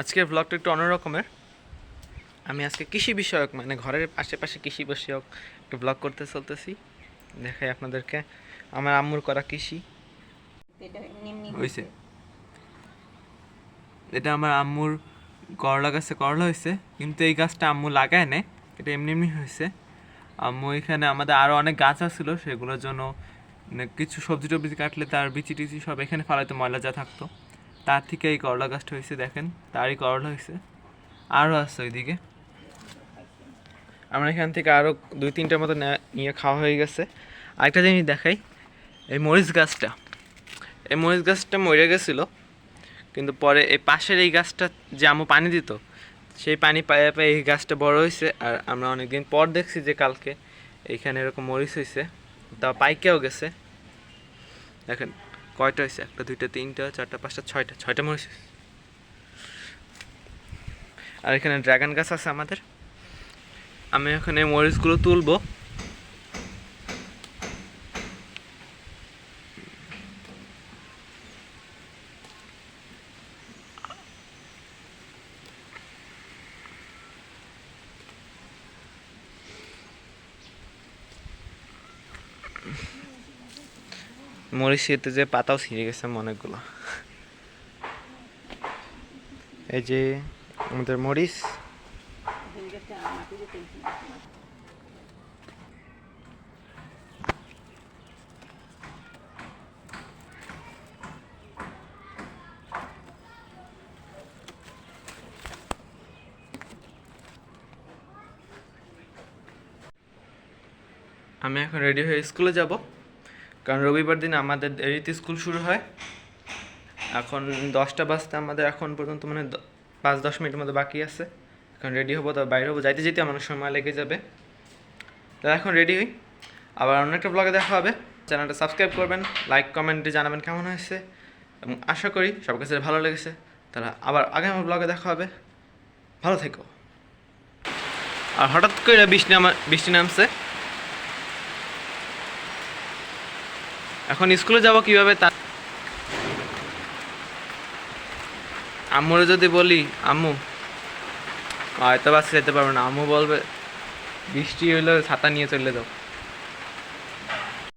আজকের ব্লগটা একটু অন্যরকমের। আমি আজকে কৃষি বিষয়ক মানে ঘরের আশেপাশে কৃষি বিষয়ক একটু ব্লগ করতে চলতেছি। দেখাই আপনাদেরকে আমার আম্মুর করা কৃষি। এটা হয়েছে এটা আমার আম্মুর করলা গাছে করলা হয়েছে কিন্তু এই গাছটা আম্মু লাগায় নাই এটা এমনি এমনি হয়েছে আম্মু এখানে আমাদের আরও অনেক গাছ আছিল সেগুলোর জন্য মানে কিছু সবজি টবজি কাটলে তার বিচি টিচি সব এখানে ফালাইতে ময়লা যা থাকতো। তার থেকে এই করলা গাছটা হয়েছে, দেখেন, তারই করলা হয়েছে। আরও আছে ওইদিকে। আমরা এখান থেকে আরও দুই তিনটার মতো নিয়ে খাওয়া হয়ে গেছে। আরেকটা জিনিস দেখাই, এই মরিচ গাছটা। এই মরিচ গাছটা মরে গেছিল, কিন্তু পরে এই পাশের এই গাছটা যে আমু পানি দিত, সেই পানি পায়ে পায়ে এই গাছটা বড় হয়েছে। আর আমরা অনেকদিন পর দেখছি যে কালকে এইখানে এরকম মরিচ হয়েছে। তা পাইকেও গেছে। দেখেন কয়টা হয়েছে একটা, দুইটা, তিনটা, চারটা, পাঁচটা, ছয়টা। ছয়টা হয়েছে। আর এখানে ড্রাগন গাছ আছে আমাদের। আমি এখানে মরিচগুলো তুলবো। মরিচ শীতে যে পাতাও ছিঁড়ে গেছে অনেকগুলো এই যে আমাদের মরিচ। আমি এখন রেডি হয়ে স্কুলে যাব। কারণ রবিবার দিন আমাদের দেরিতে স্কুল শুরু হয়। এখন দশটা বাজতে আমাদের এখন পর্যন্ত মানে পাঁচ দশ মিনিটের মতো বাকি আছে। এখন রেডি হব তবে বাইরে হব। যাইতে যেতে আমার সময় লেগে যাবে। তো এখন রেডি হই। আবার অন্য একটা ব্লগে দেখা হবে। চ্যানেলটা সাবস্ক্রাইব করবেন লাইক কমেন্টে জানাবেন কেমন হয়েছে। এবং আশা করি সব কাছে ভালো লেগেছে। তাহলে আবার আগামী ব্লগে দেখা হবে। ভালো থেকো। আর হঠাৎ করে বৃষ্টি নামা বৃষ্টি নামছে। এখন স্কুলে যাব কীভাবে তা আম্মুরে যদি বলি, আম্মু হয়তো বাস যেতে পারবে না। আম্মু বলবে, বৃষ্টি হইলে ছাতা নিয়ে চলে যাও।